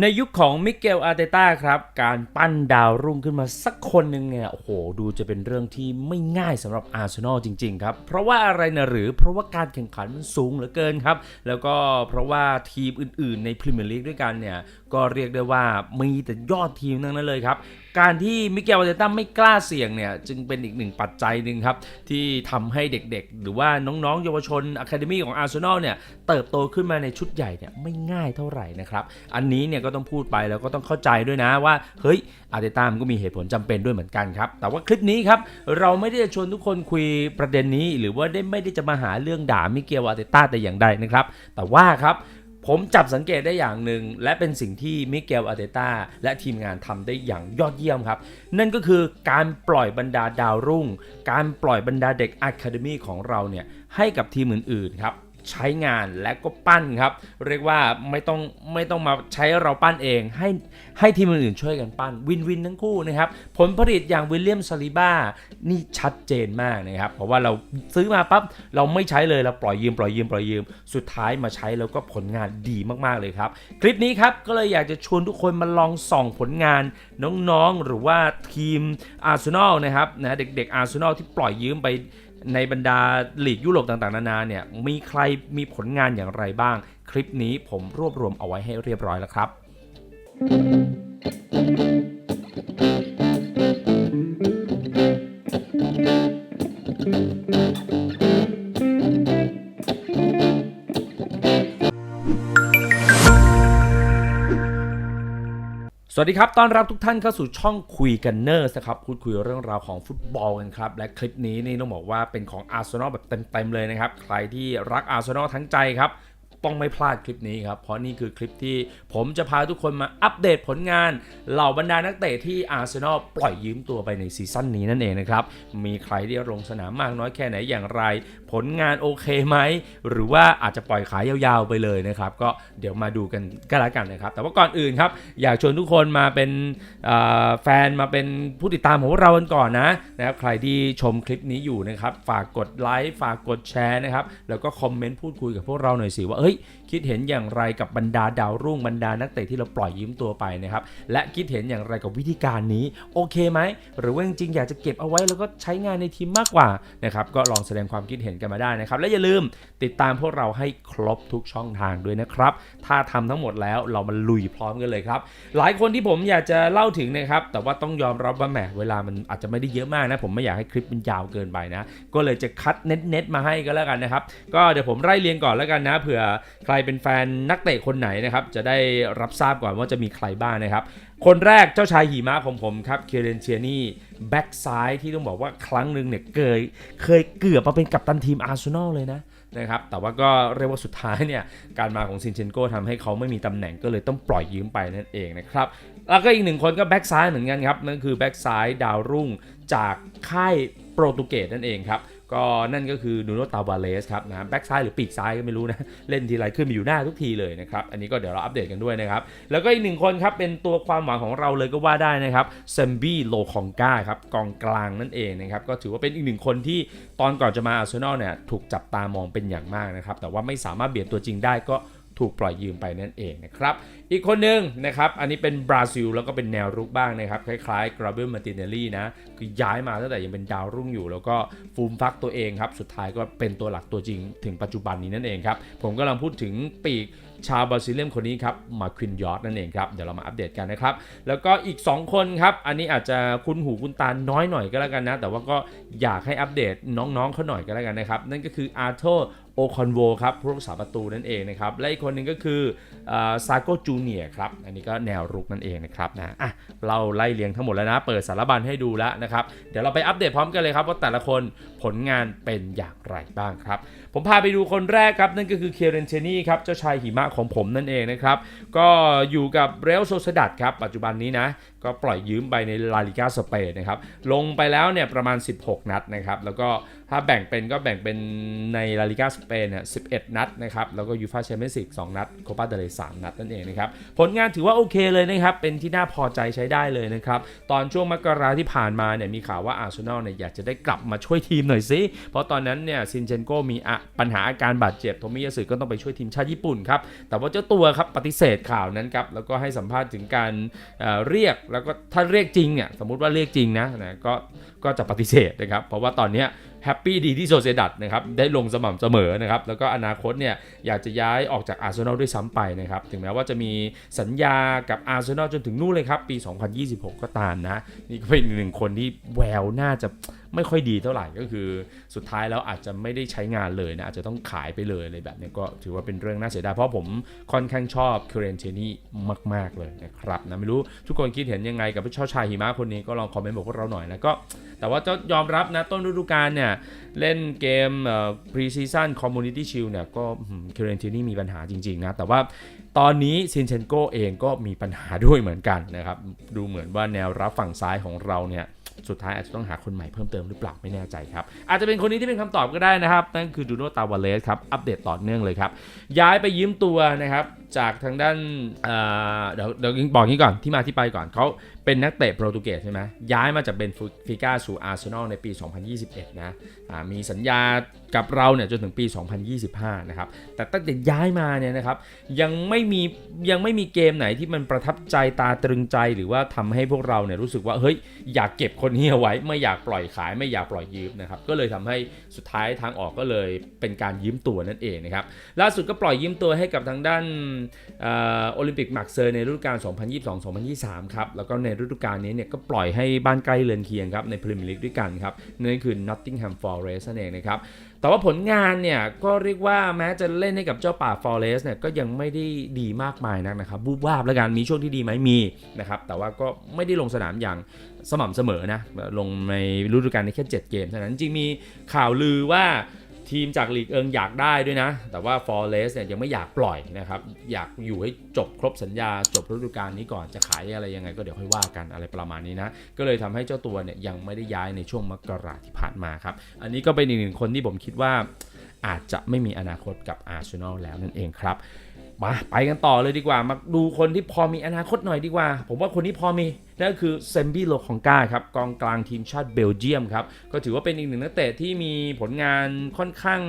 ในยุคของมิเกลอาร์เตต้าครับ การปั้นดาวรุ่งขึ้นมาสักคนหนึ่งเนี่ย โอ้โห ดูจะเป็นเรื่องที่ไม่ง่ายสำหรับอาร์เซนอลจริง ๆ ครับ เพราะว่าอะไรนะหรือเพราะว่าการแข่งขันมันสูงเหลือเกินครับ แล้วก็เพราะว่าทีมอื่น ๆ ในพรีเมียร์ลีกด้วยกันเนี่ย ก็เรียกได้ว่ามีแต่ยอดทีมทั้งนั้นเลยครับ การที่มิเกลอาร์เตต้าไม่กล้าเสี่ยงเนี่ยจึงเป็นอีกหนึ่งปัจจัยหนึ่งครับ ที่ทำให้เด็กๆ หรือว่าน้องๆ เยาวชนอะคาเดมี่ของอาร์เซนอลเนี่ยเติบโตขึ้นมาในชุดใหญ่เนี่ยไม่ง่ายเท่าไหร่นะครับ อันนี้เนี่ยก็ต้องพูดไปแล้วก็ต้องเข้าใจด้วยนะว่า เฮ้ยอาร์เตต้ามันก็มีเหตุผลจำเป็นด้วยเหมือนกันครับ แต่ว่าคลิปนี้ครับเราไม่ได้จะชวนทุกคนคุยประเด็นนี้ หรือว่าได้ไม่ได้จะมาหาเรื่องด่ามิเกลอาร์เตต้าแต่อย่างใดนะครับ แต่ว่าครับ ผมจับสังเกตได้อย่างหนึ่งและเป็นสิ่งที่มิเกลอาเตต้าและทีมงานทำได้อย่างยอดเยี่ยมครับ นั่นก็คือการปล่อยบรรดาดาวรุ่ง การปล่อยบรรดาเด็กอะคาเดมีของเราเนี่ยให้กับทีมอื่นๆครับ ใช้งานและก็ปั้นครับ เรียกว่าไม่ต้องไม่ต้องมาใช้เราปั้นเอง ให้ให้ทีมอื่นๆช่วยกันปั้นวินวินทั้งคู่นะครับ ผลผลิตอย่างวิลเลียมซาลิบ้านี่ชัดเจนมากนะครับ เพราะว่าเราซื้อมาปั๊บเราไม่ใช้เลยเราปล่อยยืมปล่อยยืมปล่อยยืม สุดท้ายมาใช้แล้วก็ผลงานดีมากๆเลยครับ คลิปนี้ครับก็เลยอยากจะชวนทุกคนมาลองส่องผลงานน้องๆหรือว่าทีมอาร์เซนอลนะครับนะเด็กๆอาร์เซนอลที่ปล่อยยืมไป ในบรรดาลีกยุโรปต่างๆ นานาเนี่ยมีใครมีผลงานอย่างไรบ้าง คลิปนี้ผมรวบรวมเอาไว้ให้เรียบร้อยแล้วครับ สวัสดีครับ ต้อนรับทุกท่านเข้าสู่ช่องคุยกันเนอร์สครับพูดคุยเรื่องราวของฟุตบอลกันครับ และคลิปนี้นี่ต้องบอกว่าเป็นของอาร์เซนอลแบบเต็มๆเลยนะครับ ใครที่รักอาร์เซนอลทั้งใจครับ ต้องไม่พลาดคลิปนี้ครับ เพราะนี่คือคลิปที่ผมจะพาทุกคนมาอัปเดตผลงาน เหล่าบรรดานักเตะที่อาร์เซนอลปล่อยยืมตัวไปในซีซั่นนี้นั่นเองนะครับ มีใครที่ลงสนามมากน้อยแค่ไหนอย่างไร ผลงานโอเคไหม หรือว่าอาจจะปล่อยขายยาวๆไปเลยนะครับ ก็เดี๋ยวมาดูกันก็แล้วกันนะครับ แต่ว่าก่อนอื่นครับ อยากชวนทุกคนมาเป็นแฟนมาเป็นผู้ติดตามของพวกเรากันก่อนนะนะครับใครที่ชมคลิปนี้อยู่นะครับ ฝากกดไลค์ฝากกดแชร์นะครับแล้วก็คอมเมนต์พูดคุยกับพวกเราหน่อยสิว่าเอ้ย คิดเห็นอย่างไรกับบรรดาดาวรุ่งบรรดานักเตะที่เราปล่อยยืมตัวไปนะครับและคิดเห็นอย่างไรกับวิธีการนี้โอเคไหมหรือว่าจริงๆอยากจะเก็บเอาไว้แล้วก็ใช้งานในทีมมากกว่านะครับก็ลองแสดงความคิดเห็นกันมาได้นะครับและอย่าลืมติดตามพวกเราให้ครบทุกช่องทางด้วยนะครับถ้าทำทั้งหมดแล้วเรามาลุยพร้อมกันเลยครับหลายคนที่ผมอยากจะเล่าถึงนะครับแต่ว่าต้องยอมรับว่าแหมเวลามันอาจจะไม่ได้เยอะมากนะผมไม่อยากให้คลิปมันยาวเกินไปนะก็เลยจะคัดเน็ตๆมาให้ก็แล้วกันนะครับก็เดี๋ยวผมไล่เรียงก่อนแล้วกันนะเผื่อใครเป็นแฟนนักเตะคนไหนนะครับจะได้รับทราบก่อนว่าจะมีใครบ้างนะครับ คนแรกเจ้าชายหิมะของผมครับเคเรนเชียนี่แบ็กซ้ายที่ต้องบอกว่าครั้งหนึ่งเนี่ยเคยเคยเกือบมาเป็นกัปตันทีมอาร์เซนอลเลยนะนะครับแต่ว่าก็เรียกว่าสุดท้ายเนี่ยการมาของซินเชนโกทำให้เขาไม่มีตำแหน่งก็เลยต้องปล่อยยืมไปนั่นเองนะครับแล้วก็อีกหนึ่งคนก็แบ็กซ้ายเหมือนกันครับนั่นคือแบ็กซ้ายดาวรุ่งจากค่ายโปรตุเกสนั่นเองครับ ก็นั่นก็คือนูโนตาวาเลสครับนะแบ็กซ้ายหรือปีกซ้ายก็ไม่รู้นะ เล่นทีไรขึ้นมาอยู่หน้าทุกทีเลยนะครับ อันนี้ก็เดี๋ยวเราอัปเดตกันด้วยนะครับ แล้วก็อีกหนึ่งคนครับเป็นตัวความหวังของเราเลยก็ว่าได้นะครับเซมบี้โลคองกาครับกองกลางนั่นเองนะครับ ก็ถือว่าเป็นอีกหนึ่งคนที่ตอนก่อนจะมาอาร์เซนอลเนี่ยถูกจับตามองเป็นอย่างมากนะครับ แต่ว่าไม่สามารถเบียดตัวจริงได้ก็ ถูกปล่อยยืมไปนั่นเองนะครับ อีกคนหนึ่งนะครับ อันนี้เป็นบราซิลแล้วก็เป็นแนวรุกบ้างนะครับ คล้ายๆกราเบลมาติเนลลี่นะ คือย้ายมาตั้งแต่ยังเป็นดาวรุ่งอยู่ แล้วก็ฟูมฟักตัวเองครับ สุดท้ายก็เป็นตัวหลักตัวจริง ถึงปัจจุบันนี้นั่นเองครับ ผมกำลังพูดถึงปีกชาวบราซิเลียนคนนี้ครับ มาควินยอร์ดนั่นเองครับ เดี๋ยวเรามาอัปเดตกันนะครับ แล้วก็อีก 2 คนครับ อันนี้อาจจะคุ้นหูคุ้นตาน้อยหน่อยก็แล้วกันนะ แต่ว่าก็อยากให้อัปเดตน้องๆเขาหน่อยก็แล้วกันนะครับ นั่นก็คืออาร์โต โอคอนโวครับผู้รักษาประตูนั่นเองนะครับ และอีกคนหนึ่งก็คือซาโกจูเนียครับ อันนี้ก็แนวรุกนั่นเองนะครับนะอะเราไล่เรียงทั้งหมดแล้วนะ เปิดสารบัญให้ดูแล้วนะครับ เดี๋ยวเราไปอัปเดตพร้อมกันเลยครับว่าแต่ละคนผลงานเป็นอย่างไรบ้างครับ ผมพาไปดูคนแรกครับ นั่นก็คือเคเรนเชนี่ครับ เจ้าชายหิมะของผมนั่นเองนะครับ ก็อยู่กับเรลโซซดัดครับ ปัจจุบันนี้นะ ก็ปล่อยยืมไปในลาลิกาสเปนนะครับ ลงไปแล้วเนี่ยประมาณ 16 นัดนะครับ แล้วก็ถ้าแบ่งเป็นก็แบ่งเป็นในลาลิกาสเปนเนี่ย11 นัดนะครับ แล้วก็ยูฟาแชมเปี้ยนส์ลีก2นัด โคปาเดเล3นัดนั่นเองนะครับ ผลงานถือว่าโอเคเลยนะครับ เป็นที่น่าพอใจใช้ได้เลยนะครับ ตอนช่วงมกราที่ผ่านมาเนี่ยมีข่าวว่าอาร์เซนอลเนี่ยอยากจะได้กลับมาช่วยทีมหน่อยสิ เพราะตอนนั้นเนี่ยซินเชนโกมีปัญหาอาการบาดเจ็บ โทมิยาสึก็ต้องไปช่วยทีมชาติญี่ปุ่นครับ แต่ว่าเจ้าตัวครับปฏิเสธข่าวนั้นครับ แล้วก็ให้สัมภาษณ์ถึงการเอ่อเรียกแล้วก็ถ้าเรียกจริงเนี่ยสมมุติว่าเรียกจริงนะนะก็ก็จะปฏิเสธนะครับ เพราะว่าตอนเนี้ย แฮปปี้ดีที่โซเซดัตนะครับได้ลงสม่ำเสมอนะครับแล้วก็อนาคตเนี่ยอยากจะย้ายออกจากอาร์เซนอลด้วยซ้ำไปนะครับถึงแม้ว่าจะมีสัญญากับอาร์เซนอลจนถึงนู่นเลยครับ ปี 2026 ก็ตามนะ นี่ก็เป็นอีกหนึ่งคนที่แววน่าจะไม่ค่อยดีเท่าไหร่ก็คือสุดท้ายแล้วอาจจะไม่ได้ใช้งานเลยนะอาจจะต้องขายไปเลยอะไรแบบนี้ก็ถือว่าเป็นเรื่องน่าเสียดายเพราะผมค่อนข้างชอบคิเรนเทนี่มาก ๆ เลยนะครับนะไม่รู้ทุกคนคิดเห็นยังไงกับผู้ชอบชายหิมะคนนี้ก็ลองคอมเมนต์บอกพวกเราหน่อยนะก็แต่ว่าจะยอมรับนะต้นฤดูกาลเนี่ยเล่นเกมพรีซีซันคอมมูนิตี้ชิลเนี่ยก็คิเรนเทนี่มีปัญหาจริงๆนะ แต่ว่าตอนนี้ซินเชนโกเองก็มีปัญหาด้วยเหมือนกันนะครับ ดูเหมือนว่าแนวรับฝั่งซ้ายของเราเนี่ยสุดท้ายอาจจะต้องหาคนใหม่เพิ่มเติมหรือเปล่าไม่แน่ใจครับ อาจจะเป็นคนนี้ที่เป็นคำตอบก็ได้นะครับ นั่นคือดูโนตาวาเลสครับ อัปเดตต่อเนื่องเลยครับ ย้ายไปยืมตัวนะครับ จากทางด้านเอ่อเดี๋ยวเดี๋ยวบอกงี้ก่อนที่มาที่ไปก่อนเขาเป็นนักเตะโปรตุเกสใช่ไหมย้ายมาจากเบนฟิก้าสู่อาร์เซนอลในปี 2021 นะอ่ามีสัญญากับเราเนี่ยจนถึงปี 2025 นะครับ แต่ตั้งแต่ย้ายมาเนี่ยนะครับยังไม่มียังไม่มีเกมไหนที่มันประทับใจตาตรึงใจหรือว่าทำให้พวกเราเนี่ยรู้สึกว่าเฮ้ยอยากเก็บคนนี้เอาไว้ไม่อยากปล่อยขายไม่อยากปล่อยยืมนะครับก็เลยทำให้สุดท้ายทางออกก็เลยเป็นการยืมตัวนั่นเองนะครับล่าสุดก็ปล่อยยืมตัวให้กับทางด้านโอลิมปิกหมาร์กเซอร์ในฤดูกาล 2022-2023 ครับ แล้วก็ในฤดูกาลนี้เนี่ยก็ปล่อยให้บ้านใกล้เรือนเคียงครับในพรีเมียร์ลีกด้วยกันครับ นั่นคือ Nottingham Forest นั่นเองนะครับ แต่ว่าผลงานเนี่ยก็เรียกว่าแม้จะเล่นให้กับเจ้าป่าฟอเรสเนี่ยก็ยังไม่ได้ดีมากมายนักนะครับบูบวาบแล้วกันมีช่วงที่ดีไหมมีนะครับแต่ว่าก็ไม่ได้ลงสนามอย่างสม่ำเสมอนะลงในฤดูกาลนี้แค่ 7 เกมเท่านั้นจริงมีข่าวลือว่า ทีมจากลีกเอิงอยากได้ด้วยนะ แต่ว่าฟอร์เรสเนี่ยยังไม่อยากปล่อยนะครับ อยากอยู่ให้จบครบสัญญาจบฤดูกาลนี้ก่อนจะขายอะไรยังไงก็เดี๋ยวค่อยว่ากันอะไรประมาณนี้นะ ก็เลยทำให้เจ้าตัวเนี่ยยังไม่ได้ย้ายในช่วงมกราที่ผ่านมาครับ อันนี้ก็เป็นอีกหนึ่งคนที่ผมคิดว่า อาจจะไม่มีอนาคตกับอาร์เซนอลแล้วนั่นเองครับ มาไปกันต่อเลยดีกว่า มาดูคนที่พอมีอนาคตหน่อยดีกว่า ผมว่าคนที่พอมีนั่นก็คือเซมบี้โลของกาครับกองกลางทีมชาติเบลเยียมครับ ก็ถือว่าเป็นอีกหนึ่งนักเตะที่มีผลงานค่อนข้าง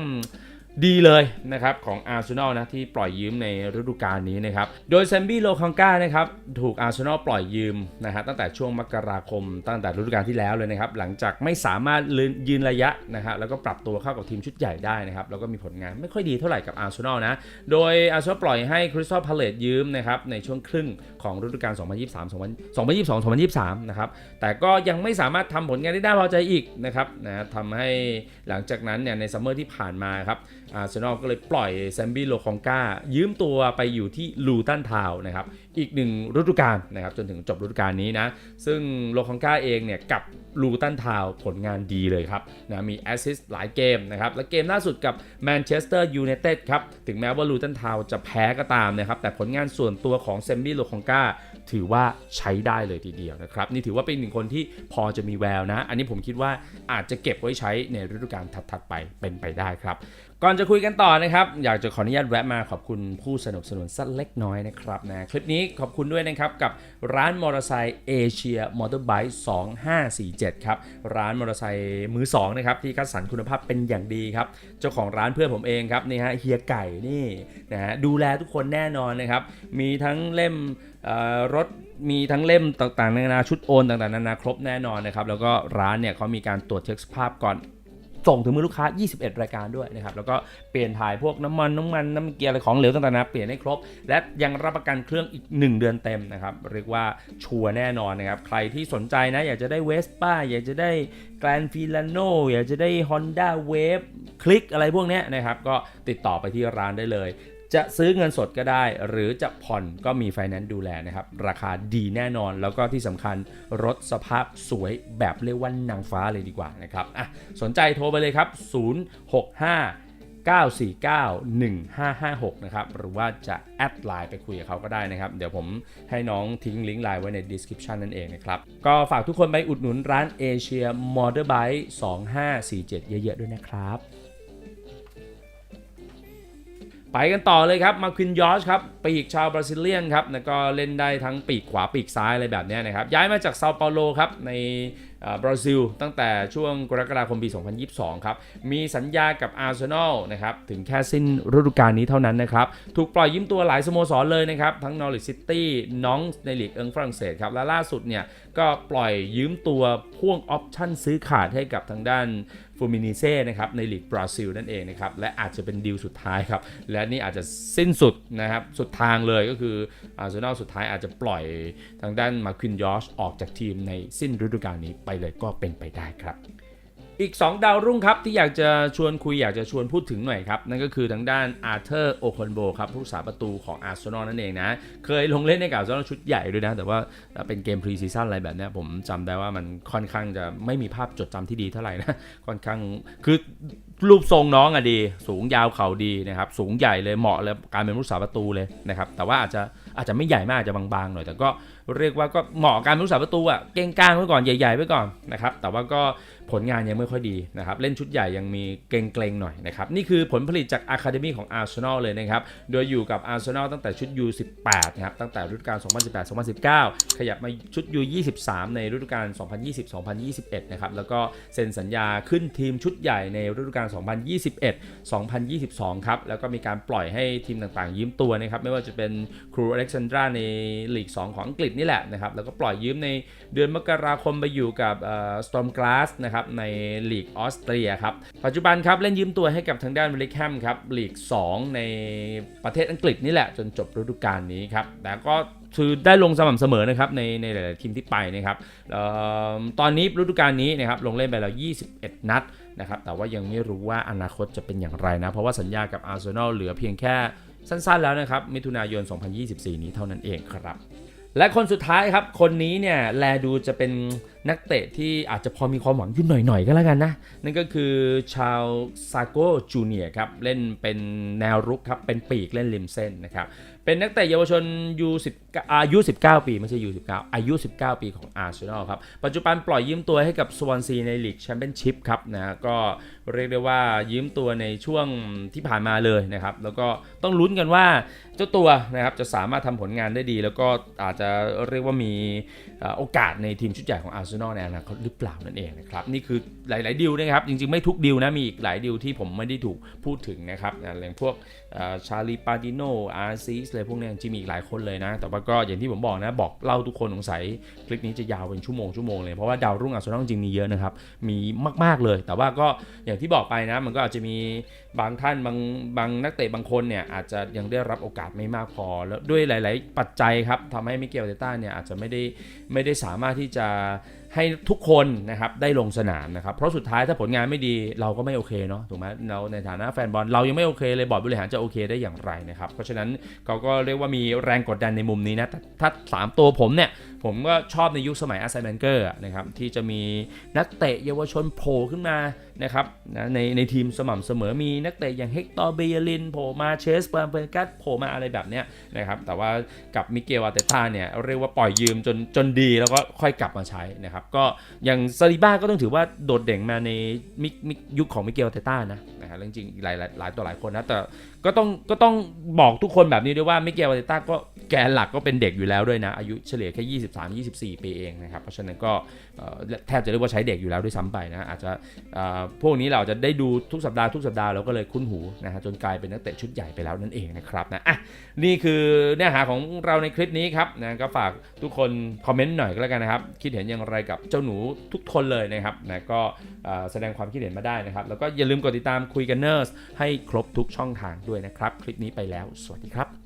ดีเลยนะครับของอาร์เซนอลนะที่ปล่อยยืมในฤดูกาลนี้นะครับ โดยเซมบี้โลคองกานะครับถูกอาร์เซนอลปล่อยยืมนะฮะตั้งแต่ช่วงมกราคมตั้งแต่ฤดูกาลที่แล้วเลยนะครับ หลังจากไม่สามารถยืนระยะนะฮะแล้วก็ปรับตัวเข้ากับทีมชุดใหญ่ได้นะครับ แล้วก็มีผลงานไม่ค่อยดีเท่าไหร่กับอาร์เซนอลนะ โดยอาร์เซนอลปล่อยให้คริสตัลพาเลตยืมนะครับในช่วงครึ่งของฤดูกาล 2023-2022-2023 นะครับแต่ก็ยังไม่สามารถทำผลงานได้น่าพอใจอีกนะครับนะทำให้หลังจากนั้นเนี่ยในซัมเมอร์ที่ผ่านมาครับอาร์เซนอลก็เลยปล่อยแซมบี้โลคองกายืมตัวไปอยู่ที่ลูตันทาวน์นะครับ อีกหนึ่งฤดูกาลนะครับจนถึงจบฤดูกาลนี้นะซึ่งโลคองกาเองเนี่ยกับลูตันทาวผลงานดีเลยครับนะมีแอสซิสต์หลายเกมนะครับและเกมล่าสุดกับแมนเชสเตอร์ยูไนเต็ดครับถึงแม้ว่าลูตันทาวจะแพ้ก็ตามนะครับแต่ผลงานส่วนตัวของเซมบี้โลคองกาถือว่าใช้ได้เลยทีเดียวนะครับนี่ถือว่าเป็นหนึ่งคนที่พอจะมีแววนะ อันนี้ผมคิดว่าอาจจะเก็บไว้ใช้ในฤดูกาลถัดๆไปเป็นไปได้ครับก่อนจะคุยกันต่อนะครับอยากจะขออนุญาตแวะมาขอบคุณผู้สนับสนุนสักเล็กน้อยนะครับนะคลิปนี้ขอบคุณด้วยนะครับ กับร้านมอเตอร์ไซค์เอเชียมอเตอร์ไบค์2547 ครับ ร้านมอเตอร์ไซค์มือสองนะครับ ที่คัดสรรคุณภาพเป็นอย่างดีครับ เจ้าของร้านเพื่อนผมเองครับ นี่ฮะเฮียไก่นี่นะฮะดูแลทุกคนแน่นอนนะครับ มีทั้งเล่มรถมีทั้งเล่มต่างๆนานาชุดโอนต่างๆนานาครบแน่นอนนะครับ แล้วก็ร้านเนี่ยเขามีการตรวจเช็คสภาพก่อน ส่งถึงมือลูกค้า 21 รายการด้วยนะครับ แล้วก็เปลี่ยนถ่ายพวกน้ำมันน้ำมันน้ำเกียร์อะไรของเหลวต่างๆนะเปลี่ยนให้ครบ และยังรับประกันเครื่องอีก 1 เดือนเต็มนะครับเรียกว่าชัวร์แน่นอนนะครับ ใครที่สนใจนะอยากจะได้เวสป้าอยากจะได้แกรนฟิลาโนอยากจะได้ Honda Wave คลิกอะไรพวกนี้นะครับก็ติดต่อไปที่ร้านได้เลย จะซื้อเงินสดก็ได้ หรือจะผ่อนก็มีไฟแนนซ์ดูแลนะครับ ราคาดีแน่นอนแล้วก็ที่สำคัญรถสภาพสวยแบบเรียกว่านางฟ้าเลยดีกว่านะครับอะสนใจโทรไปเลยครับ 065 949-1556 นะครับ หรือว่าจะแอดไลน์ไปคุยกับเขาก็ได้นะครับ เดี๋ยวผมให้น้องทิ้งลิงก์ไลน์ไว้ใน description นั่นเองนะครับ ก็ฝากทุกคนไปอุดหนุนร้านเอเชียมอเตอร์ไบค์2547 เยอะๆด้วยนะครับ ไปกันต่อเลยครับ มาควินยอชครับ ปีกชาวบราซิเลียนครับแล้วก็เล่นได้ทั้งปีกขวาปีกซ้ายอะไรแบบนี้นะครับ ย้ายมาจากเซาเปาโลครับใน บราซิลตั้งแต่ช่วงกรกฎาคมปี 2022 ครับ มีสัญญากับอาร์เซนอลนะครับ ถึงแค่สิ้นฤดูกาลนี้เท่านั้นนะครับ ถูกปล่อยยืมตัวหลายสโมสรเลยนะครับ ทั้งนอริ c ซิตี้น้องในลีกเอิงฝรั่งเศสครับ และล่าสุดเนี่ย ก็ปล่อยยืมตัวพ่วงออปชั่นซื้อขาดให้กับทางด้านฟูมินิเซ่นะครับในลีกบราซิลนั่นเองนะครับ และอาจจะเป็นดีลสุดท้ายครับ และนี่อาจจะสิ้นสุดนะครับ สุดทางเลยก็คืออาร์เซนอลสุดท้ายอาจจะปล่อยทางด้านมาควินยอชออกจากทีมในสิ้นฤดูกาลนี้ไปเลยก็เป็นไปได้ครับ อีก 2 ดาวรุ่งครับที่อยากจะชวนคุยอยากจะชวนพูดถึงหน่อยครับ นั่นก็คือทางด้านอาร์เธอร์โอคอนโบครับผู้รักษาประตูของอาร์เซนอลนั่นเองนะ เคยลงเล่นในกับอาร์เซนอลชุดใหญ่ด้วยนะ แต่ว่าเป็นเกมพรีซีซั่นอะไรแบบนี้ผมจำได้ว่ามันค่อนข้างจะไม่มีภาพจดจำที่ดีเท่าไหร่นะค่อนข้างคือรูปทรงน้องอะดี สูงยาวเข่าดีนะครับ สูงใหญ่เลยเหมาะเลยการเป็นผู้รักษาประตูเลยนะครับ แต่ว่าอาจจะอาจจะไม่ใหญ่มากอาจจะบางๆหน่อย แต่ก็ เรียกว่าก็เหมาะการเป็นผู้รักษาประตูอะเก่งก้างไว้ก่อนใหญ่ ๆ ไว้ก่อนนะครับแต่ว่าก็ ผลงานยังไม่ค่อยดีนะครับ เล่นชุดใหญ่ยังมีเกรงๆหน่อยนะครับ นี่คือผลผลิตจากอะคาเดมีของอาร์เซนอลเลยนะครับ โดยอยู่กับอาร์เซนอลตั้งแต่ชุด U18 นะครับตั้งแต่ฤดูกาล 2018-2019 ขยับมาชุด U23 ในฤดูกาล 2020-2021 นะครับ แล้วก็เซ็นสัญญาขึ้นทีมชุดใหญ่ในฤดูกาล 2021-2022 ครับ แล้วก็มีการปล่อยให้ทีมต่างๆ ยืมตัวนะครับ ไม่ว่าจะเป็นครูอเล็กซานดราในลีก 2 ของอังกฤษนี่แหละนะครับ แล้วก็ปล่อยยืมในเดือนมกราคมไปอยู่กับสตอมกลาสนะครับในลีกออสเตรียครับ ปัจจุบันครับเล่นยืมตัวให้กับทางด้านเวลิแฮมครับลีก 2 ในประเทศอังกฤษนี่แหละจนจบฤดูกาลนี้ครับแต่ก็คือได้ลงสม่ำเสมอนะครับในในหลาย ๆ ทีมที่ไปนะครับออตอนนี้ฤดูกาลนี้นะครับลงเล่นไปแล้ว 21 นัดนะครับแต่ว่ายังไม่รู้ว่าอนาคตจะเป็นอย่างไรนะ เพราะว่าสัญญากับอาร์เซนอลเหลือเพียงแค่สั้น ๆ แล้วนะครับ มิถุนายน 2024 นี้เท่านั้นเองครับ และคนสุดท้ายครับ คนนี้เนี่ยแลดูจะเป็น นักเตะที่อาจจะพอมีความหวังอยู่หน่อยๆก็แล้วกันนะ นั่นก็คือชาวซาโกจูเนียครับ เล่นเป็นแนวรุกครับ เป็นปีกเล่นริมเส้นนะครับ เป็นนักเตะเยาวชน U10 อายุ 19 ปี ไม่ใช่ U19 อายุ 19 ปีของอาร์เซนอลครับ ปัจจุบันปล่อยยืมตัวให้กับสวอนซีในลีกแชมเปี้ยนชิพครับนะก็เรียกได้ว่ายืมตัวในช่วงที่ผ่านมาเลยนะครับ แล้วก็ต้องลุ้นกันว่าเจ้าตัวนะครับจะสามารถทำผลงานได้ดี แล้วก็อาจจะเรียกว่ามีโอกาสในทีมชุดใหญ่ของอาร์เซนอลในอนาคตหรือเปล่านั่นเองนะครับนี่คือหลาย ๆ ดีลนะครับจริง ๆ ไม่ทุกดีลนะมีอีกหลายดีลที่ผมไม่ได้ถูกพูดถึงนะครับนะอย่างพวกชาลีปาดิโนอาร์ซีสอะไรพวกนี้จริงมีอีกหลายคนเลยนะ แต่ว่าก็อย่างที่ผมบอกนะบอกเล่าทุกคนสงสัยคลิปนี้จะยาวเป็นชั่วโมงชั่วโมงเลยเพราะว่าดาวรุ่งอาร์เซนอลจริงมีเยอะนะครับมีมาก ๆ เลย แต่ว่าก็อย่างที่บอกไปนะ มันก็อาจจะมีบางท่านบางบางนักเตะบางคนเนี่ยอาจจะยังได้รับโอกาสไม่มากพอแล้วด้วยหลาย ๆ ปัจจัยครับทำให้มิเกลเตต้าเนี่ยอาจจะไม่ได้ไม่ได้สามารถที่จะ ให้ทุกคนนะครับได้ลงสนามนะครับเพราะสุดท้ายถ้าผลงานไม่ดีเราก็ไม่โอเคเนาะถูกไหมเราในฐานะแฟนบอลเรายังไม่โอเคเลยบอร์ดบริหารจะโอเคได้อย่างไรนะครับเพราะฉะนั้นเขาก็เรียกว่ามีแรงกดดันในมุมนี้นะแต่ถ้าสามตัวผมเนี่ยผมก็ชอบในยุคสมัยอาร์ไซแนเกอร์นะครับที่จะมีนักเตะเยาวชนโผล่ขึ้นมานะครับในในทีมสม่ำเสมอมีนักเตะอย่างเฮกตอร์เบียลินโผล่มาเชสเปอร์เปอร์กัสโผล่มาอะไรแบบเนี้ยนะครับแต่ว่ากับมิเกลอาเตต้าเนี่ยเรียกว่าปล่อยยืมจนจนดีแล้วก็ค่อยกลับมาใช้นะครับก็อย่างซาลิบ้าก็ต้องถือว่าโดดเด่นมาในมิมิยุคของมิเกลเตต้านะนะครับจริงๆหลายหลายหลายต่อหลายคนนะแต่ ก็ต้องก็ต้องบอกทุกคนแบบนี้ด้วยว่ามิเกลอาร์เตต้าก็แกนหลักก็เป็นเด็กอยู่แล้วด้วยนะ อายุเฉลี่ยแค่ 23 24 ปีเองนะครับ เพราะฉะนั้นก็แทบจะเรียกว่าใช้เด็กอยู่แล้วด้วยซ้ำไปนะ อาจจะอ่อพวกนี้เราจะได้ดูทุกสัปดาห์ทุกสัปดาห์เราก็เลยคุ้นหูนะฮะจนกลายเป็นนักเตะชุดใหญ่ไปแล้วนั่นเองนะครับนะอะนี่คือเนื้อหาของเราในคลิปนี้ครับนะก็ฝากทุกคนคอมเมนต์หน่อยก็แล้วกันนะครับ คิดเห็นอย่างไรกับเจ้าหนูทุกคนเลยนะครับนะก็แสดงความคิดเห็นมาได้นะครับแล้วก็อย่าลืมกดติดตามคุยกันเนอร์สให้ครบทุกช่องทางด้วยนะครับ คลิปนี้ไปแล้ว สวัสดีครับ